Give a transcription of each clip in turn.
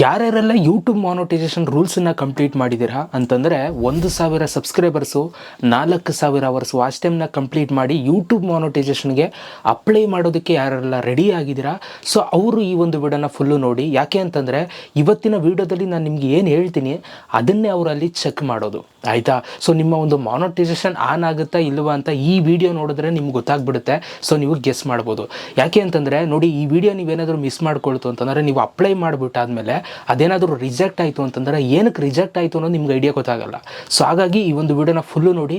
ಯಾರ್ಯಾರೆಲ್ಲ YouTube monetisation ರೂಲ್ಸನ್ನು complete ಮಾಡಿದ್ದೀರಾ ಅಂತಂದರೆ ಒಂದು ಸಾವಿರ ಸಬ್ಸ್ಕ್ರೈಬರ್ಸು ನಾಲ್ಕು ಸಾವಿರ ಅವರ್ಸು ವಾಚ್ ಟೈಮ್ನ ಕಂಪ್ಲೀಟ್ ಮಾಡಿ ಯೂಟ್ಯೂಬ್ ಮಾನಿಟೈಸೇಷನ್ಗೆ ಅಪ್ಲೈ ಮಾಡೋದಕ್ಕೆ ಯಾರೆಲ್ಲ ರೆಡಿ ಆಗಿದ್ದೀರಾ? ಸೊ ಅವರು ಈ ಒಂದು ವಿಡಿಯೋನ ಫುಲ್ಲು ನೋಡಿ. ಯಾಕೆ ಅಂತಂದರೆ ಇವತ್ತಿನ ವಿಡಿಯೋದಲ್ಲಿ ನಾನು ನಿಮ್ಗೆ ಏನು ಹೇಳ್ತೀನಿ, ಅದನ್ನೇ ಅವರಲ್ಲಿ ಚೆಕ್ ಮಾಡೋದು. ಆಯಿತಾ? ಸೊ ನಿಮ್ಮ ಒಂದು ಮಾನಿಟೈಸೇಷನ್ ಆನ್ ಆಗುತ್ತಾ ಇಲ್ವಾ ಅಂತ ಈ ವಿಡಿಯೋ ನೋಡಿದ್ರೆ ನಿಮ್ಗೆ ಗೊತ್ತಾಗ್ಬಿಡುತ್ತೆ. ಸೊ ನೀವು ಗೆಸ್ ಮಾಡ್ಬೋದು. ಯಾಕೆ ಅಂತಂದರೆ ನೋಡಿ, ಈ ವಿಡಿಯೋ ನೀವೇನಾದರೂ ಮಿಸ್ ಮಾಡ್ಕೊಳ್ತು ಅಂತಂದರೆ ನೀವು ಅಪ್ಲೈ ಮಾಡಿಬಿಟ್ಟಾದ್ಮೇಲೆ ಅದೇನಾದರೂ ರಿಜೆಕ್ಟ್ ಆಯಿತು ಅಂತಂದರೆ ಏನಕ್ಕೆ ರಿಜೆಕ್ಟ್ ಆಯಿತು ಅನ್ನೋದು ನಿಮ್ಗೆ ಐಡಿಯಾ ಗೊತ್ತಾಗಲ್ಲ. ಸೊ ಹಾಗಾಗಿ ಈ ಒಂದು ವಿಡಿಯೋನ ಫುಲ್ಲು ನೋಡಿ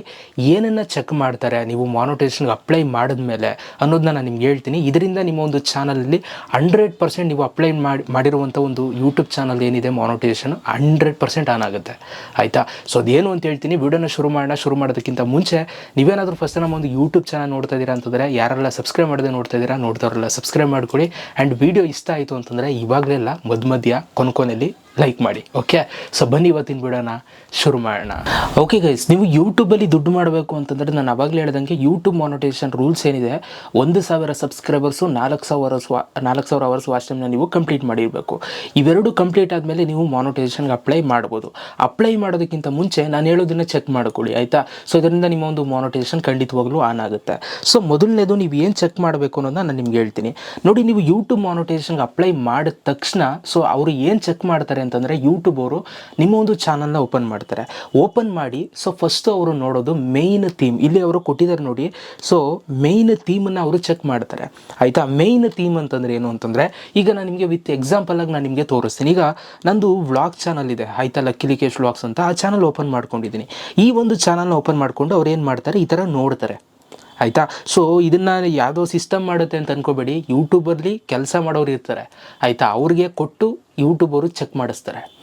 ಏನನ್ನು ಚೆಕ್ ಮಾಡ್ತಾರೆ, ನೀವು ಮಾನಿಟೈಸೇಷನ್ಗೆ ಅಪ್ಲೈ ಮಾಡಿದ ಮೇಲೆ ಅನ್ನೋದನ್ನ ನಾನು ನಿಮ್ಗೆ ಹೇಳ್ತೀನಿ. ಇದರಿಂದ ನಿಮ್ಮ ಒಂದು ಚಾನಲಲ್ಲಿ ಹಂಡ್ರೆಡ್ ಪರ್ಸೆಂಟ್ ನೀವು ಅಪ್ಲೈ ಮಾಡಿ ಮಾಡಿರುವಂಥ ಒಂದು ಯೂಟ್ಯೂಬ್ ಚಾನಲ್ ಏನಿದೆ ಮಾನಿಟೈಸೇಷನ್ ಹಂಡ್ರೆಡ್ ಪರ್ಸೆಂಟ್ ಆನ್ ಆಗುತ್ತೆ. ಆಯಿತಾ? ಸೊ ಅದೇನು ಅಂತ ಹೇಳ್ತೀನಿ ವಿಡಿಯೋನ ಶುರು ಮಾಡೋಣ, ಶುರು ಮಾಡೋದಕ್ಕಿಂತ ಮುಂಚೆ ನೀವೇನಾದರೂ ಫಸ್ಟ್ ನಮ್ಮ ಒಂದು ಯೂಟ್ಯೂಬ್ ಚಾನಲ್ ನೋಡ್ತಾ ಇದ್ದೀರಾ ಅಂತಂದರೆ, ಯಾರೆಲ್ಲ ಸಬ್ಸ್ಕ್ರೈಬ್ ಮಾಡದೆ ನೋಡ್ತಾ ಇದ್ದೀರಾ ನೋಡ್ತಾರಲ್ಲ ಸಬ್ಸ್ಕ್ರೈಬ್ ಮಾಡ್ಕೊಳ್ಳಿ. ಆ್ಯಂಡ್ ವಿಡಿಯೋ ಇಷ್ಟ ಆಯಿತು ಅಂತಂದರೆ ಇವಾಗಲೆಲ್ಲ ಮಧ್ಯ ಮಧ್ಯ ಕೊನೆಯಲ್ಲಿ ಲೈಕ್ ಮಾಡಿ ಓಕೆ ಸೊ ಬನ್ನಿ ಇವತ್ತಿನ ಬಿಡೋಣ, ಶುರು ಮಾಡೋಣ. ಓಕೆ ಗೈಸ್ ನೀವು ಯೂಟ್ಯೂಬಲ್ಲಿ ದುಡ್ಡು ಮಾಡಬೇಕು ಅಂತಂದರೆ ನಾನು ಅವಾಗಲೇ ಹೇಳ್ದಂಗೆ ಯೂಟ್ಯೂಬ್ ಮಾನಿಟೈಸೇಷನ್ ರೂಲ್ಸ್ ಏನಿದೆ, ಒಂದು ಸಾವಿರ ಸಬ್ಸ್ಕ್ರೈಬರ್ಸು ನಾಲ್ಕು ಸಾವಿರ ಸ್ವಾ, ನಾಲ್ಕು ಸಾವಿರ ಅವರ್ಸ್ ವಾಚ್ ಟೈಮ್ನ ನೀವು ಕಂಪ್ಲೀಟ್ ಮಾಡಿರಬೇಕು. ಇವೆರಡು ಕಂಪ್ಲೀಟ್ ಆದಮೇಲೆ ನೀವು ಮಾನಿಟೇಷನ್ಗೆ ಅಪ್ಲೈ ಮಾಡ್ಬೋದು. ಅಪ್ಲೈ ಮಾಡೋದಕ್ಕಿಂತ ಮುಂಚೆ ನಾನು ಹೇಳೋದನ್ನ ಚೆಕ್ ಮಾಡ್ಕೊಳ್ಳಿ, ಆಯಿತಾ? ಸೊ ಇದರಿಂದ ನಿಮ್ಮ ಒಂದು ಮಾನಿಟೈಸೇಷನ್ ಖಂಡಿತವಾಗ್ಲೂ ಆನ್ ಆಗುತ್ತೆ. ಸೊ ಮೊದಲನೇದು ನೀವು ಏನು ಚೆಕ್ ಮಾಡಬೇಕು ಅನ್ನೋದನ್ನ ನಾನು ನಿಮ್ಗೆ ಹೇಳ್ತೀನಿ. ನೋಡಿ, ನೀವು ಯೂಟ್ಯೂಬ್ ಮಾನಿಟೇಷನ್ಗೆ ಅಪ್ಲೈ ಮಾಡಿದ ತಕ್ಷಣ ಸೊ ಅವರು ಏನು ಚೆಕ್ ಮಾಡ್ತಾರೆ ಅಂತಂದರೆ ಯೂಟ್ಯೂಬ್ ಅವರು ನಿಮ್ಮ ಒಂದು ಚಾನಲ್ನ ಓಪನ್ ಮಾಡ್ತಾರೆ. ಓಪನ್ ಮಾಡಿ ಸೊ ಫಸ್ಟು ಅವರು ನೋಡೋದು ಮೇಯ್ನ್ ಥೀಮ್ ಇಲ್ಲಿ ಅವರು ಕೊಟ್ಟಿದ್ದಾರೆ ನೋಡಿ ಸೊ ಮೇಯ್ನ್ ಥೀಮನ್ನು ಅವರು ಚೆಕ್ ಮಾಡ್ತಾರೆ. ಆಯಿತಾ? ಮೇಯ್ನ್ ಥೀಮ್ ಅಂತಂದರೆ ಏನು ಅಂತಂದರೆ, ಈಗ ನಾನು ನಿಮಗೆ ವಿತ್ ಎಕ್ಸಾಂಪಲಾಗಿ ನಾನು ನಿಮಗೆ ತೋರಿಸ್ತೀನಿ. ಈಗ ನಂದು ವ್ಲಾಗ್ ಚಾನಲ್ ಇದೆ, ಆಯ್ತಾ ಲಕ್ಕಿಲಿಕೇಶ್ ವ್ಲಾಗ್ಸ್ ಅಂತ. ಆ ಚಾನಲ್ ಓಪನ್ ಮಾಡ್ಕೊಂಡಿದ್ದೀನಿ. ಈ ಒಂದು ಚಾನಲ್ನ ಓಪನ್ ಮಾಡಿಕೊಂಡು ಅವ್ರು ಏನು ಮಾಡ್ತಾರೆ? ಈ ಥರ ನೋಡ್ತಾರೆ. ಆಯಿತಾ? ಸೊ ಇದನ್ನು ಯಾವುದೋ ಸಿಸ್ಟಮ್ ಮಾಡುತ್ತೆ ಅಂತ ಅನ್ಕೋಬೇಡಿ. ಯೂಟ್ಯೂಬಲ್ಲಿ ಕೆಲಸ ಮಾಡೋರು ಇರ್ತಾರೆ. ಆಯಿತಾ? ಅವ್ರಿಗೆ ಕೊಟ್ಟು ಯೂಟ್ಯೂಬರು ಚೆಕ್ ಮಾಡಿಸ್ತಾರೆ.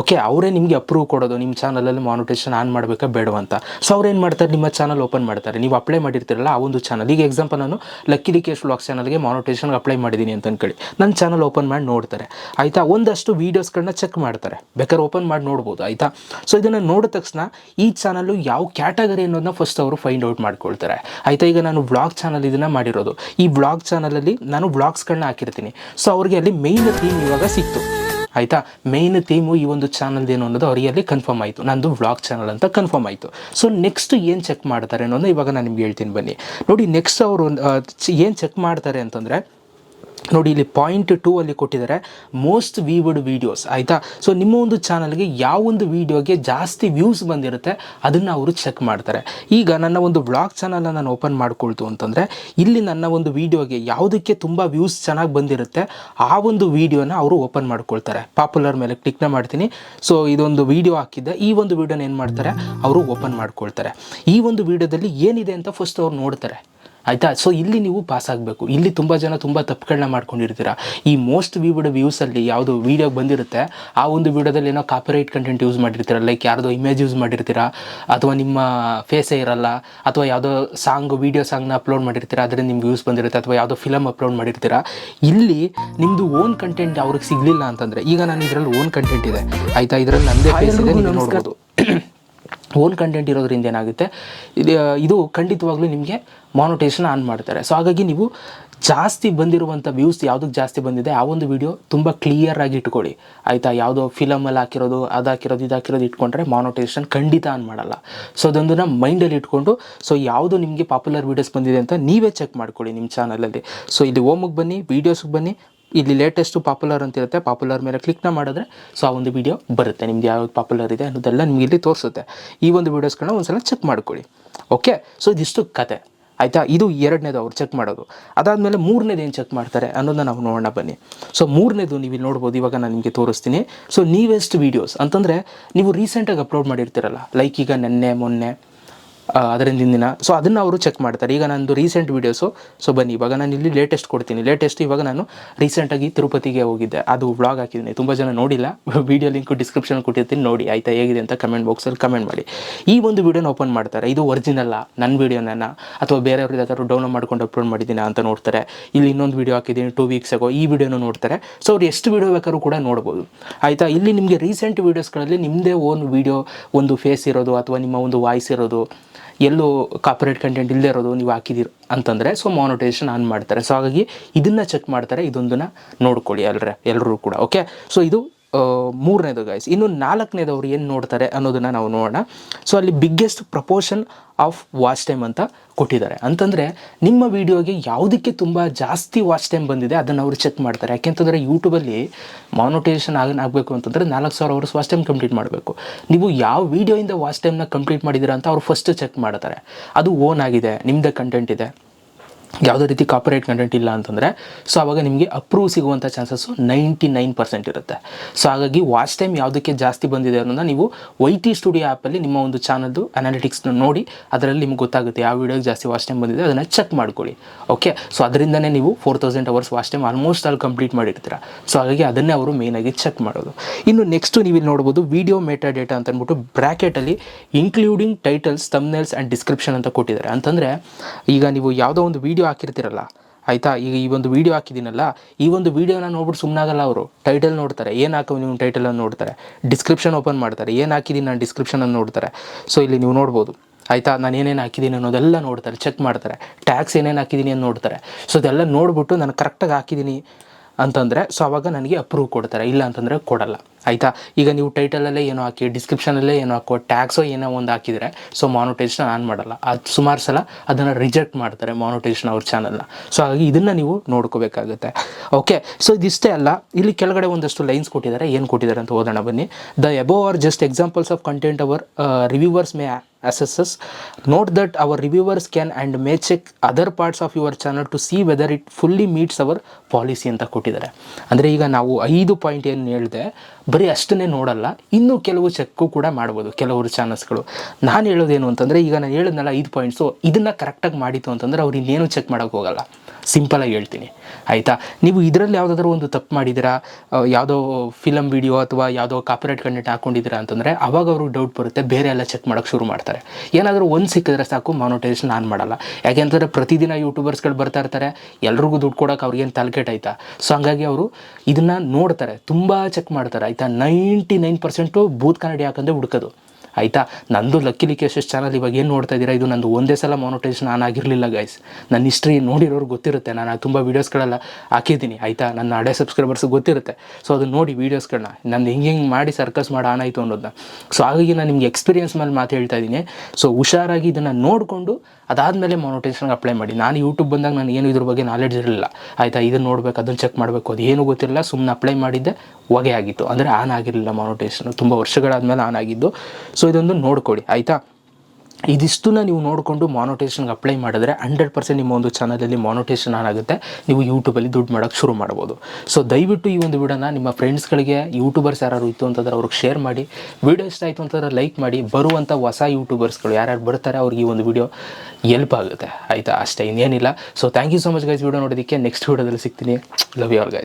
ಓಕೆ ಅವರೇ ನಿಮಗೆ ಅಪ್ರೂವ್ ಕೊಡೋದು ನಿಮ್ಮ ಚಾನಲಲ್ಲಿ ಮಾನಿಟೇಷನ್ ಆನ್ ಮಾಡಬೇಕಾ ಬೇಡವಂತ ಸೊ ಏನು ಮಾಡ್ತಾರೆ, ನಿಮ್ಮ ಚಾನಲ್ ಓಪನ್ ಮಾಡ್ತಾರೆ. ನೀವು ಅಪ್ಲೈ ಮಾಡಿರ್ತೀರಲ್ಲ ಆ ಒಂದು ಚಾನಲ್ ಈಗ ಎಕ್ಸಾಂಪಲ್ ನಾನು ಲಕ್ಕಿ ಲಿಕೇಶ್ ವ್ಲಾಗ್ ಚಾನಲ್ಗೆ ಮಾನಿಟೇಷನ್ಗೆ ಅಪ್ಲೈ ಮಾಡಿದ್ದೀನಿ ಅಂತ ಅಂದ್ಕೊಳ್ಳಿ ನನ್ನ ಚಾನಲ್ ಓಪನ್ ಮಾಡಿ ನೋಡ್ತಾರೆ. ಆಯಿತಾ? ಒಂದಷ್ಟು ವೀಡಿಯೋಸ್ಗಳನ್ನ ಚೆಕ್ ಮಾಡ್ತಾರೆ. ಬೇಕಾದ್ರೆ ಓಪನ್ ಮಾಡಿ ನೋಡ್ಬೋದು, ಆಯಿತಾ? ಸೊ ಇದನ್ನು ನೋಡಿದ ತಕ್ಷಣ ಈ ಚಾನಲ್ಲು ಯಾವ ಕ್ಯಾಟಗರಿ ಅನ್ನೋದನ್ನ ಫಸ್ಟ್ ಅವರು ಫೈಂಡ್ ಔಟ್ ಮಾಡ್ಕೊಳ್ತಾರೆ. ಆಯಿತಾ? ಈಗ ನಾನು ವ್ಲಾಗ್ ಚಾನಲ್ ಇದನ್ನು ಮಾಡಿರೋದು. ಈ ವ್ಲಾಗ್ ಚಾನಲಲ್ಲಿ ನಾನು ವ್ಲಾಗ್ಸ್ಗಳನ್ನ ಹಾಕಿರ್ತೀನಿ. ಸೊ ಅವ್ರಿಗೆ ಅಲ್ಲಿ ಮೇಯ್ನ್ ಥೀಮ್ ಇವಾಗ ಸಿಕ್ತು. ಆಯಿತಾ? ಮೇಯ್ನ್ ಥೀಮು ಈ ಒಂದು ಚಾನಲ್ದು ಏನು ಅನ್ನೋದು ಅವರಿಯಲ್ಲಿ ಕನ್ಫರ್ಮ್ ಆಯಿತು. ನಂದು ವ್ಲಾಗ್ ಚಾನಲ್ ಅಂತ ಕನ್ಫರ್ಮ್ ಆಯಿತು. ಸೊ ನೆಕ್ಸ್ಟ್ ಏನು ಚೆಕ್ ಮಾಡ್ತಾರೆ ಅನ್ನೋದು ಇವಾಗ ನಾನು ನಿಮ್ಗೆ ಹೇಳ್ತೀನಿ ಬನ್ನಿ. ನೋಡಿ ನೆಕ್ಸ್ಟ್ ಅವರು ಏನು ಚೆಕ್ ಮಾಡ್ತಾರೆ ಅಂತಂದರೆ ನೋಡಿ, ಇಲ್ಲಿ ಪಾಯಿಂಟ್ ಟೂ ಅಲ್ಲಿ ಕೊಟ್ಟಿದ್ದಾರೆ ಮೋಸ್ಟ್ ವ್ಯೂವಡ್ ವೀಡಿಯೋಸ್ ಆಯಿತಾ? ಸೊ ನಿಮ್ಮ ಒಂದು ಚಾನಲ್ಗೆ ಯಾವ ಒಂದು ವೀಡಿಯೋಗೆ ಜಾಸ್ತಿ ವ್ಯೂಸ್ ಬಂದಿರುತ್ತೆ, ಅದನ್ನು ಅವರು ಚೆಕ್ ಮಾಡ್ತಾರೆ. ಈಗ ನನ್ನ ಒಂದು ಬ್ಲಾಗ್ ಚಾನಲನ್ನು ನಾನು ಓಪನ್ ಮಾಡಿಕೊಳ್ತು ಅಂತಂದರೆ, ಇಲ್ಲಿ ನನ್ನ ಒಂದು ವೀಡಿಯೋಗೆ ಯಾವುದಕ್ಕೆ ತುಂಬ ವ್ಯೂಸ್ ಚೆನ್ನಾಗಿ ಬಂದಿರುತ್ತೆ, ಆ ಒಂದು ವೀಡಿಯೋನ ಅವರು ಓಪನ್ ಮಾಡ್ಕೊಳ್ತಾರೆ. ಪಾಪ್ಯುಲರ್ ಮೇಲೆ ಕ್ಲಿಕ್ನ ಮಾಡ್ತೀನಿ. ಸೊ ಇದೊಂದು ವೀಡಿಯೋ ಹಾಕಿದ್ದೆ. ಈ ಒಂದು ವೀಡಿಯೋನ ಏನು ಮಾಡ್ತಾರೆ, ಅವರು ಓಪನ್ ಮಾಡ್ಕೊಳ್ತಾರೆ. ಈ ಒಂದು ವೀಡಿಯೋದಲ್ಲಿ ಏನಿದೆ ಅಂತ ಫಸ್ಟ್ ಅವ್ರು ನೋಡ್ತಾರೆ. ಆಯಿತಾ? ಸೊ ಇಲ್ಲಿ ನೀವು ಪಾಸ್ ಆಗಬೇಕು. ಇಲ್ಲಿ ತುಂಬ ಜನ ತುಂಬ ತಪ್ಪುಗಳನ್ನ ಮಾಡ್ಕೊಂಡಿರ್ತೀರ. ಈ ಮೋಸ್ಟ್ ವ್ಯೂಡ್ ವ್ಯೂಸಲ್ಲಿ ಯಾವುದು ವೀಡಿಯೋ ಬಂದಿರುತ್ತೆ ಆ ಒಂದು ವೀಡಿಯೋದಲ್ಲಿ ಏನೋ ಕಾಪಿರೈಟ್ ಕಂಟೆಂಟ್ ಯೂಸ್ ಮಾಡಿರ್ತೀರ? ಲೈಕ್ ಯಾರ್ದೋ ಇಮೇಜ್ ಯೂಸ್ ಮಾಡಿರ್ತೀರಾ? ಅಥವಾ ನಿಮ್ಮ ಫೇಸೇ ಇರಲ್ಲ ಅಥವಾ ಯಾವುದೋ ಸಾಂಗ್ ವೀಡಿಯೋ ಸಾಂಗ್ನ ಅಪ್ಲೋಡ್ ಮಾಡಿರ್ತೀರ? ಅದರಿಂದ ನಿಮ್ಗೆ ವ್ಯೂಸ್ ಬಂದಿರುತ್ತೆ ಅಥವಾ ಯಾವುದೋ ಫಿಲಮ್ ಅಪ್ಲೋಡ್ ಮಾಡಿರ್ತೀರ? ಇಲ್ಲಿ ನಿಮ್ಮದು ಓನ್ ಕಂಟೆಂಟ್ ಅವ್ರಿಗೆ ಸಿಗಲಿಲ್ಲ ಅಂತಂದರೆ ಈಗ ನಾನು ಇದರಲ್ಲಿ ಓನ್ ಕಂಟೆಂಟ್ ಇದೆ. ಆಯಿತಾ? ಇದರಲ್ಲಿ ನಂದೇ ಫೇಸ್ ಇದೆ ನೀವು ನೋಡ್ಬೋದು. ಓನ್ ಕಂಟೆಂಟ್ ಇರೋದ್ರಿಂದ ಏನಾಗುತ್ತೆ? ಇದು ಇದು ಖಂಡಿತವಾಗ್ಲೂ ನಿಮಗೆ ಮಾನಿಟೇಷನ್ ಆನ್ ಮಾಡ್ತಾರೆ. ಸೊ ಹಾಗಾಗಿ ನೀವು ಜಾಸ್ತಿ ಬಂದಿರುವಂಥ ವ್ಯೂಸ್ ಯಾವುದಕ್ಕೆ ಜಾಸ್ತಿ ಬಂದಿದೆ, ಆ ಒಂದು ವಿಡಿಯೋ ತುಂಬ ಕ್ಲಿಯರ್ ಆಗಿ ಇಟ್ಕೊಳ್ಳಿ. ಆಯಿತಾ? ಯಾವುದೋ ಫಿಲಮಲ್ಲಿ ಹಾಕಿರೋದು, ಅದು ಹಾಕಿರೋದು, ಇದು ಹಾಕಿರೋದು ಇಟ್ಕೊಂಡ್ರೆ ಮಾನಿಟೇಷನ್ ಖಂಡಿತ ಆನ್ ಮಾಡಲ್ಲ. ಸೊ ಅದೊಂದನ್ನು ಮೈಂಡಲ್ಲಿ ಇಟ್ಕೊಂಡು ಸೊ ಯಾವುದು ನಿಮಗೆ ಪಾಪ್ಯುಲರ್ ವೀಡಿಯೋಸ್ ಬಂದಿದೆ ಅಂತ ನೀವೇ ಚೆಕ್ ಮಾಡ್ಕೊಳ್ಳಿ ನಿಮ್ಮ ಚಾನಲಲ್ಲಿ ಸೊ ಇಲ್ಲಿ ಓಮಿಗೆ ಬನ್ನಿ ವೀಡಿಯೋಸ್ಗೆ ಬನ್ನಿ ಇಲ್ಲಿ ಲೇಟೆಸ್ಟು ಪಾಪ್ಯುಲರ್ ಅಂತ ಇರುತ್ತೆ. ಪಾಪ್ಯುಲರ್ ಮೇಲೆ ಕ್ಲಿಕ್ನ ಮಾಡಿದ್ರೆ ಸೊ ಆ ಒಂದು ವಿಡಿಯೋ ಬರುತ್ತೆ. ನಿಮ್ದು ಯಾವ್ದು ಪಾಪ್ಯುಲರ್ ಇದೆ ಅನ್ನೋದೆಲ್ಲ ನಿಮಗೆ ಇಲ್ಲಿ ತೋರಿಸುತ್ತೆ. ಈ ಒಂದು ವೀಡಿಯೋಸ್ಗಳನ್ನ ಒಂದ್ಸಲ ಚೆಕ್ ಮಾಡ್ಕೊಳ್ಳಿ. ಓಕೆ ಸೊ ಇದಿಷ್ಟು ಕತೆ. ಆಯಿತಾ? ಇದು ಎರಡನೇದು ಅವ್ರು ಚೆಕ್ ಮಾಡೋದು. ಅದಾದಮೇಲೆ ಮೂರನೇದು ಏನು ಚೆಕ್ ಮಾಡ್ತಾರೆ ಅನ್ನೋದನ್ನ ನಾವು ನೋಡೋಣ ಬನ್ನಿ. ಸೊ ಮೂರನೇದು ನೀವು ಇಲ್ಲಿ ನೋಡ್ಬೋದು. ಇವಾಗ ನಾನು ನಿಮಗೆ ತೋರಿಸ್ತೀನಿ. ಸೊ ನೀವೆಸ್ಟ್ ವೀಡಿಯೋಸ್ ಅಂತಂದರೆ ನೀವು ರೀಸೆಂಟಾಗಿ ಅಪ್ಲೋಡ್ ಮಾಡಿರ್ತೀರಲ್ಲ. ಲೈಕ್ ಈಗ ನೆನ್ನೆ, ಮೊನ್ನೆ. ಅದರಿಂದ ದಿನ ಸೊ ಅದನ್ನು ಅವರು ಚೆಕ್ ಮಾಡ್ತಾರೆ. ಈಗ ನಂದು ರೀಸೆಂಟ್ ವೀಡಿಯೋಸು ಸೊ ಬನ್ನಿ, ಇವಾಗ ನಾನು ಇಲ್ಲಿ ಲೇಟೆಸ್ಟ್ ಕೊಡ್ತೀನಿ. ಲೇಟೆಸ್ಟ್ ಇವಾಗ ನಾನು ರೀಸೆಂಟಾಗಿ ತಿರುಪತಿಗೆ ಹೋಗಿದ್ದೆ. ಅದು ವ್ಲಾಗ್ ಹಾಕಿದ್ದೀನಿ. ತುಂಬ ಜನ ನೋಡಿಲ್ಲ. ವೀಡಿಯೋ ಲಿಂಕ್ ಡಿಸ್ಕ್ರಿಪ್ಷನ್ ಕೊಟ್ಟಿರ್ತೀನಿ. ನೋಡಿ, ಆಯಿತಾ, ಹೇಗಿದೆ ಅಂತ ಕಮೆಂಟ್ ಬಾಕ್ಸಲ್ಲಿ ಕಮೆಂಟ್ ಮಾಡಿ. ಈ ಒಂದು ವೀಡಿಯೋನ ಓಪನ್ ಮಾಡ್ತಾರೆ. ಇದು ಒರಿಜಿನಲ್ಲ ನನ್ನ? ವೀಡಿಯೋನ ಅಥವಾ ಬೇರೆಯವ್ರಿಗೆ ಯಾವ್ದಾದ್ರು ಡೌನ್ಲೋಡ್ ಮಾಡ್ಕೊಂಡು ಅಪ್ಲೋಡ್ ಮಾಡಿದ್ದೀನಿ ಅಂತ ನೋಡ್ತಾರೆ. ಇಲ್ಲಿ ಇನ್ನೊಂದು ವೀಡಿಯೋ ಹಾಕಿದ್ದೀನಿ ಟೂ ವೀಕ್ಸ್ ಆಗೋ ಈ ವಿಡಿಯೋನ ನೋಡ್ತಾರೆ. ಸೊ ಅವ್ರು ಎಷ್ಟು ವೀಡಿಯೋ ಬೇಕಾದ್ರೂ ಕೂಡ ನೋಡ್ಬೋದು. ಆಯಿತಾ? ಇಲ್ಲಿ ನಿಮಗೆ ರೀಸೆಂಟ್ ವೀಡಿಯೋಸ್ಗಳಲ್ಲಿ ನಿಮ್ಮದೇ ಓನ್ ವೀಡಿಯೋ ಒಂದು ಫೇಸ್ ಇರೋದು, ಅಥವಾ ನಿಮ್ಮ ಒಂದು ವಾಯ್ಸ್ ಇರೋದು ಎಲ್ಲೂ ಕಾಪರೇಟ್ ಕಂಟೆಂಟ್ ಇಲ್ಲದೆ ಇರೋದು ನೀವು ಹಾಕಿದ್ದೀರಿ ಅಂತಂದರೆ ಸೊ ಮಾನಿಟೈಸೇಷನ್ ಆನ್ ಮಾಡ್ತಾರೆ. ಸೊ ಹಾಗಾಗಿ ಇದನ್ನು ಚೆಕ್ ಮಾಡ್ತಾರೆ, ಇದೊಂದನ್ನು ನೋಡ್ಕೊಳ್ಳಿ ಅಲ್ರೆ ಎಲ್ಲರೂ ಕೂಡ ಓಕೆ ಸೊ ಇದು ಮೂರನೇದು ಗೈಸ್ ಇನ್ನು ನಾಲ್ಕನೇದು ಅವ್ರು ಏನು ನೋಡ್ತಾರೆ ಅನ್ನೋದನ್ನು ನಾವು ನೋಡೋಣ. ಸೊ ಅಲ್ಲಿ biggest proportion of watch time ಅಂತ ಕೊಟ್ಟಿದ್ದಾರೆ. ಅಂತಂದರೆ, ನಿಮ್ಮ ವೀಡಿಯೋಗೆ ಯಾವುದಕ್ಕೆ ತುಂಬ ಜಾಸ್ತಿ ವಾಚ್ ಟೈಮ್ ಬಂದಿದೆ ಅದನ್ನು ಅವರು ಚೆಕ್ ಮಾಡ್ತಾರೆ. ಯಾಕೆಂತಂದರೆ ಯೂಟ್ಯೂಬಲ್ಲಿ ಮಾನಿಟೈಸೇಷನ್ ಆಗ, ಆಗಬೇಕು ಅಂತಂದರೆ ನಾಲ್ಕು ಸಾವಿರ ಅವರ್ಸ್ ವಾಚ್ ಟೈಮ್ ಕಂಪ್ಲೀಟ್ ಮಾಡಬೇಕು. ನೀವು ಯಾವ ವೀಡಿಯೋಯಿಂದ ವಾಚ್ ಟೈಮ್ನ ಕಂಪ್ಲೀಟ್ ಮಾಡಿದ್ದೀರಾ ಅಂತ ಅವ್ರು ಫಸ್ಟ್ ಚೆಕ್ ಮಾಡ್ತಾರೆ. ಅದು ಓನ್ ಆಗಿದೆ ನಿಮ್ಮದೇ ಕಂಟೆಂಟ್ ಇದೆ. ಯಾವುದೇ ರೀತಿ ಕಾಪರೇಟ್ ಕಂಟೆಂಟ್ ಇಲ್ಲ ಅಂತಂದರೆ ಸೊ ಆವಾಗ ನಿಮಗೆ ಅಪ್ರೂವ್ ಸಿಗುವಂಥ ಚಾನ್ಸಸ್ಸು ನೈಂಟಿ ನೈನ್ ಪರ್ಸೆಂಟ್ ಇರುತ್ತೆ. ಸೊ ಹಾಗಾಗಿ ವಾಚ್ ಟೈಮ್ ಯಾವುದಕ್ಕೆ ಜಾಸ್ತಿ ಬಂದಿದೆ ಅನ್ನೋದನ್ನ ನೀವು ವೈ ಟಿ ಸ್ಟುಡಿಯೋ ಆ್ಯಪಲ್ಲಿ ನಿಮ್ಮ ಒಂದು ಚಾನಲ್ದು ಅನಾಲಿಟಿಕ್ಸ್ನ ನೋಡಿ, ಅದರಲ್ಲಿ ನಿಮ್ಗೆ ಗೊತ್ತಾಗುತ್ತೆ ಯಾವ ವೀಡಿಯೋಗೆ ಜಾಸ್ತಿ ವಾಚ್ ಟೈಮ್ ಬಂದಿದೆ, ಅದನ್ನು ಚೆಕ್ ಮಾಡ್ಕೊಳ್ಳಿ. ಓಕೆ ಸೊ ಅದರಿಂದನೇ ನೀವು four thousand hours watch time almost ಅಲ್ಲಿ ಕಂಪ್ಲೀಟ್ ಮಾಡಿರ್ತೀರ. ಸೊ ಹಾಗಾಗಿ ಅದನ್ನೇ ಅವರು ಮೇಯ್ನಾಗಿ ಚೆಕ್ ಮಾಡೋದು. ಇನ್ನು ನೆಕ್ಸ್ಟು ನೀವು ಇಲ್ಲಿ ನೋಡ್ಬೋದು ವಿಡಿಯೋ ಮೇಟಾ ಡೇಟಾ ಅಂತ ಅಂದ್ಬಿಟ್ಟು ಬ್ರ್ಯಾಕೆಟಲ್ಲಿ including titles thumbnails and description ಅಂತ ಕೊಟ್ಟಿದ್ದಾರೆ. ಅಂತಂದರೆ ಈಗ ನೀವು ಯಾವುದೋ ಒಂದು ವೀಡಿಯೋ ಹಾಕಿರ್ತೀರಲ್ಲ? ಆಯಿತಾ? ಈಗ ಈ ಒಂದು ವೀಡಿಯೋ ಹಾಕಿದ್ದೀನಲ್ಲ, ಈ ಒಂದು ವೀಡಿಯೋನ ನೋಡ್ಬಿಟ್ಟು ಸುಮ್ಮನಾಗಲ್ಲ ಅವರು. ಟೈಟಲ್ ನೋಡ್ತಾರೆ. ಏನು ಹಾಕೋ ನೀವು ಟೈಟಲನ್ನು ನೋಡ್ತಾರೆ? ಡಿಸ್ಕ್ರಿಪ್ಷನ್ ಓಪನ್ ಮಾಡ್ತಾರೆ. ಏನು ಹಾಕಿದ್ದೀನಿ ನಾನು ಡಿಸ್ಕ್ರಿಪ್ಷನನ್ನು ನೋಡ್ತಾರೆ. ಸೊ ಇಲ್ಲಿ ನೀವು ನೋಡ್ಬೋದು. ಆಯಿತಾ? ನಾನು ಏನೇನು ಹಾಕಿದ್ದೀನಿ ಅನ್ನೋದೆಲ್ಲ ನೋಡ್ತಾರೆ. ಚೆಕ್ ಮಾಡ್ತಾರೆ. ಟ್ಯಾಕ್ಸ್ ಏನೇನು ಹಾಕಿದ್ದೀನಿ ಅಂತ ನೋಡ್ತಾರೆ. ಸೊ ಅದೆಲ್ಲ ನೋಡ್ಬಿಟ್ಟು ನಾನು ಕರೆಕ್ಟಾಗಿ ಹಾಕಿದ್ದೀನಿ ಅಂತಂದರೆ ಸೊ ಅವಾಗ ನನಗೆ ಅಪ್ರೂವ್ ಕೊಡ್ತಾರೆ. ಇಲ್ಲ ಅಂತಂದರೆ ಕೊಡಲ್ಲ. ಆಯಿತಾ? ಈಗ ನೀವು ಟೈಟಲಲ್ಲೇ ಏನೋ ಹಾಕಿ ಡಿಸ್ಕ್ರಿಪ್ಷನಲ್ಲೇ ಏನೋ ಹಾಕೋ ಟ್ಯಾಕ್ಸೋ ಏನೋ ಒಂದು ಹಾಕಿದರೆ ಸೊ ಮಾನಿಟೈಸೇಷನ್ ಆನ್ ಮಾಡಲ್ಲ. ಅದು ಸುಮಾರು ಸಲ ಅದನ್ನು ರಿಜೆಕ್ಟ್ ಮಾಡ್ತಾರೆ ಮಾನಿಟೈಸೇಷನ್ ಅವ್ರ ಚಾನಲ್ನ ಸೊ ಹಾಗಾಗಿ ಇದನ್ನು ನೀವು ನೋಡ್ಕೋಬೇಕಾಗುತ್ತೆ. ಓಕೆ ಸೊ ಇದಿಷ್ಟೇ ಅಲ್ಲ. ಇಲ್ಲಿ ಕೆಳಗಡೆ ಒಂದಷ್ಟು ಲೈನ್ಸ್ ಕೊಟ್ಟಿದ್ದಾರೆ. ಏನು ಕೊಟ್ಟಿದ್ದಾರೆ ಅಂತ ಓದೋಣ ಬನ್ನಿ. The above are just examples of content our reviewers may assesses note that our reviewers can and may check other parts of your channel to see whether it fully meets our policy ಅಂತ ಕೊಟ್ಟಿದ್ದಾರೆ. ಅಂದರೆ ಈಗ ನಾವು ಐದು point ಏನು ಹೇಳಿದೆ ಬರೀ ಅಷ್ಟನ್ನೇ ನೋಡಲ್ಲ, ಇನ್ನೂ ಕೆಲವು ಚೆಕ್ಕು ಕೂಡ ಮಾಡ್ಬೋದು, ಕೆಲವರು ಚಾನಲ್ಸ್ಗಳು. ನಾನು ಹೇಳೋದೇನು ಅಂತಂದರೆ, ಈಗ ನಾನು ಹೇಳಿದ್ನಲ್ಲ ಐದು ಪಾಯಿಂಟ್ಸು ಇದನ್ನು ಕರೆಕ್ಟಾಗಿ ಮಾಡಿತ್ತು ಅಂತಂದರೆ ಅವ್ರು ಇನ್ನೇನು ಚೆಕ್ ಮಾಡೋಕ್ಕೆ ಹೋಗಲ್ಲ. ಸಿಂಪಲಾಗಿ ಹೇಳ್ತೀನಿ. ಆಯಿತಾ? ನೀವು ಇದರಲ್ಲಿ ಯಾವುದಾದ್ರೂ ಒಂದು ತಪ್ಪು ಮಾಡಿದ್ದೀರಾ? ಯಾವುದೋ ಫಿಲಮ್ ವಿಡಿಯೋ ಅಥವಾ ಯಾವುದೋ ಕಾಪಿರೈಟ್ ಕಂಟೆಂಟ್ ಹಾಕೊಂಡಿದ್ದೀರಾ ಅಂತಂದರೆ, ಅವಾಗ ಅವರು ಡೌಟ್ ಬರುತ್ತೆ, ಬೇರೆ ಎಲ್ಲ ಚೆಕ್ ಮಾಡೋಕ್ಕೆ ಶುರು ಮಾಡ್ತಾರೆ. ಏನಾದರೂ ಒಂದು ಸಿಕ್ಕಿದ್ರೆ ಸಾಕು ಮಾನಿಟೈಸೇಷನ್ ಆನ್ ಮಾಡಲ್ಲ. ಯಾಕೆಂತಂದರೆ ಪ್ರತಿದಿನ ಯೂಟ್ಯೂಬರ್ಸ್ಗಳು ಬರ್ತಾ ಇರ್ತಾರೆ, ಎಲ್ರಿಗೂ ದುಡ್ಡು ಕೊಡೋಕೆ ಅವ್ರಿಗೇನು ತಲೆಕೆಟ್ ಆಯಿತಾ? ಸೊ ಹಂಗಾಗಿ ಅವರು ಇದನ್ನು ನೋಡ್ತಾರೆ, ತುಂಬ ಚೆಕ್ ಮಾಡ್ತಾರೆ, ಆಯಿತಾ? ನೈಂಟಿ ನೈನ್ ಪರ್ಸೆಂಟು ಬೂತ್ ಕನ್ನಡಿ ಹಾಕಂದೇ ಹುಡುಕೋದು. ಆಯಿತಾ? ನಂದು ಲಕ್ಕಿಲಿ ಕೇಶಸ್ ಚಾನಲ್ ಇವಾಗ ಏನು ನೋಡ್ತಾ ಇದ್ದೀರಾ? ಇದು ನಂದು ಒಂದೇ ಸಲ ಮಾನಿಟೈಸೇಷನ್ ಆನ್ ಆಗಿರಲಿಲ್ಲ ಗೈಸ್ ನನ್ನ ಹಿಸ್ಟ್ರಿ ನೋಡಿರೋರು ಗೊತ್ತಿರುತ್ತೆ. ನಾನು ತುಂಬ ವೀಡಿಯೋಸ್ಗಳೆಲ್ಲ ಹಾಕಿದ್ದೀನಿ, ಆಯಿತಾ? ನನ್ನ ಹಳೆ ಸಬ್ಸ್ಕ್ರೈಬರ್ಸ್ ಗೊತ್ತಿರುತ್ತೆ. ಸೊ ಅದನ್ನ ನೋಡಿ ವೀಡಿಯೋಸ್ಗಳನ್ನ ನಾನು ಹೆಂಗೆ ಹಿಂಗೆ ಮಾಡಿ ಸರ್ಕಸ್ ಮಾಡಿ ಆನ್ ಆಯಿತು ಅನ್ನೋದನ್ನ ಸೊ ಹಾಗಾಗಿ ನಾನು ನಿಮ್ಗೆ ಎಕ್ಸ್ಪೀರಿಯನ್ಸ್ ಮೇಲೆ ಮಾತು ಹೇಳ್ತಾ ಇದ್ದೀನಿ. ಸೊ ಹುಷಾರಾಗಿ ಇದನ್ನು ನೋಡಿಕೊಂಡು ಅದಾದಮೇಲೆ ಮಾನಿಟೈಸೇಷನ್ಗೆ ಅಪ್ಲೈ ಮಾಡಿ. ನಾನು ಯೂಟ್ಯೂಬ್ ಬಂದಾಗ ನಾನು ಏನು ಇದ್ರ ಬಗ್ಗೆ ನಾಲೆಡ್ಜ್ ಇರಲಿಲ್ಲ. ಆಯಿತಾ? ಇದನ್ನು ನೋಡ್ಬೇಕು, ಅದನ್ನು ಚೆಕ್ ಮಾಡಬೇಕು, ಅದು ಏನು ಗೊತ್ತಿರಲಿಲ್ಲ. ಸುಮ್ಮನೆ ಅಪ್ಲೈ ಮಾಡಿದ್ದೆ, ಹೊಗೆ ಆಗಿತ್ತು. ಅಂದರೆ ಆನ್ ಆಗಿರಲಿಲ್ಲ ಮಾನಿಟೈಸೇಷನ್ ತುಂಬ ವರ್ಷಗಳಾದಮೇಲೆ ಆನ್ ಆಗಿದ್ದು. ಸೊ ಇದೊಂದು ನೋಡ್ಕೊಳ್ಳಿ, ಆಯಿತಾ? ಇದಿಷ್ಟನ್ನ ನೀವು ನೋಡಿಕೊಂಡು ಮಾನೋಟೇಷನ್ಗೆ ಅಪ್ಲೈ ಮಾಡಿದ್ರೆ ಹಂಡ್ರೆಡ್ ಪರ್ಸೆಂಟ್ ನಿಮ್ಮ ಒಂದು ಚಾನಲಲ್ಲಿ ಮಾನೋಟೇಷನ್ ಆಗುತ್ತೆ. ನೀವು ಯೂಟ್ಯೂಬಲ್ಲಿ ದುಡ್ಡು ಮಾಡೋಕ್ಕೆ ಶುರು ಮಾಡ್ಬೋದು. ಸೊ ದಯವಿಟ್ಟು ಈ ಒಂದು ವಿಡಿಯೋನ ನಿಮ್ಮ ಫ್ರೆಂಡ್ಸ್ಗಳಿಗೆ ಯೂಟ್ಯೂಬರ್ಸ್ ಯಾರು ಇತ್ತು ಅಂತಂದ್ರೆ ಅವ್ರಿಗೆ ಶೇರ್ ಮಾಡಿ. ವಿಡಿಯೋ ಇಷ್ಟ ಆಯಿತು ಅಂತಂದ್ರೆ ಲೈಕ್ ಮಾಡಿ. ಬರುವಂಥ ಹೊಸ ಯೂಟ್ಯೂಬರ್ಸ್ಗಳು ಯಾರ್ಯಾರು ಬರ್ತಾರೆ, ಅವ್ರಿಗೆ ಈ ಒಂದು ವಿಡಿಯೋ ಎಲ್ಪ್ ಆಗುತ್ತೆ, ಆಯಿತಾ? ಅಷ್ಟೇ, ಇನ್ನೇನಿಲ್ಲ. So thank you so much guys video ನೋಡೋದಕ್ಕೆ ನೆಕ್ಸ್ಟ್ ವಿಡಿಯೋದಲ್ಲಿ ಸಿಗ್ತೀನಿ. Love you all guys